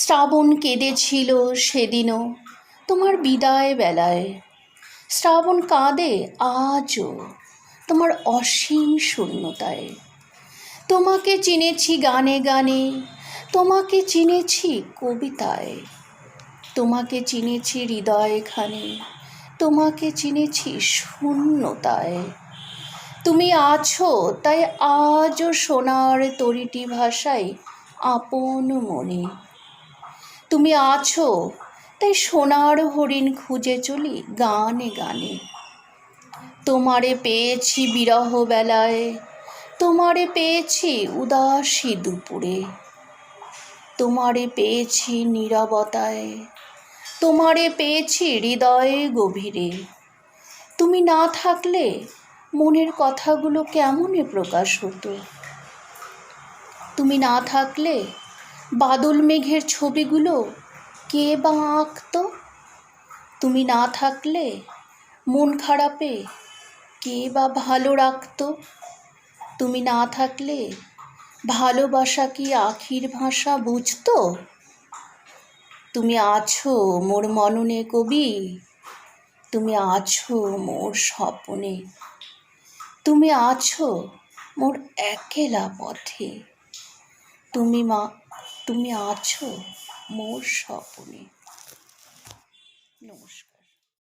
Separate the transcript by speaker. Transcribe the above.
Speaker 1: শ্রাবণ কেঁদেছিল সেদিনও, তোমার বিদায় বেলায়। শ্রাবণ কাঁদে আজও, তোমার অসীম শূন্যতায়। তোমাকে চিনেছি গানে গানে, তোমাকে চিনেছি কবিতায়। তোমাকে চিনেছি হৃদয়খানে, তোমাকে চিনেছি শূন্যতায়। তুমি আছো, তাই আজও সোনার তরিটি ভাষায় আপন মনে। তুমি আছো? তাই সোনার হরিণ খুঁজে চলি গানে গানে। তোমারে পেয়েছি বিরহ বেলায়, তোমারে পেয়েছি উদাসী দুপুরে। তোমারে পেয়েছি নীরবতায়, তোমারে পেয়েছি হৃদয়ে গভীরে। তুমি না থাকলে মনের কথাগুলো কেমনে প্রকাশ হতো? তুমি না থাকলে বাদল মেঘের ছবিগুলো কে বা আঁকতো? তুমি না থাকলে মন খারাপে কে বা ভালো রাখতো? তুমি না থাকলে ভালোবাসা কি আখির ভাষা বুঝতো? তুমি আছো মোর মননে কবি, তুমি আছো মোর স্বপনে, তুমি আছো মোর একেলা পথে, তুমি মা তুমি আছো মোর স্বপনে। নমস্কার।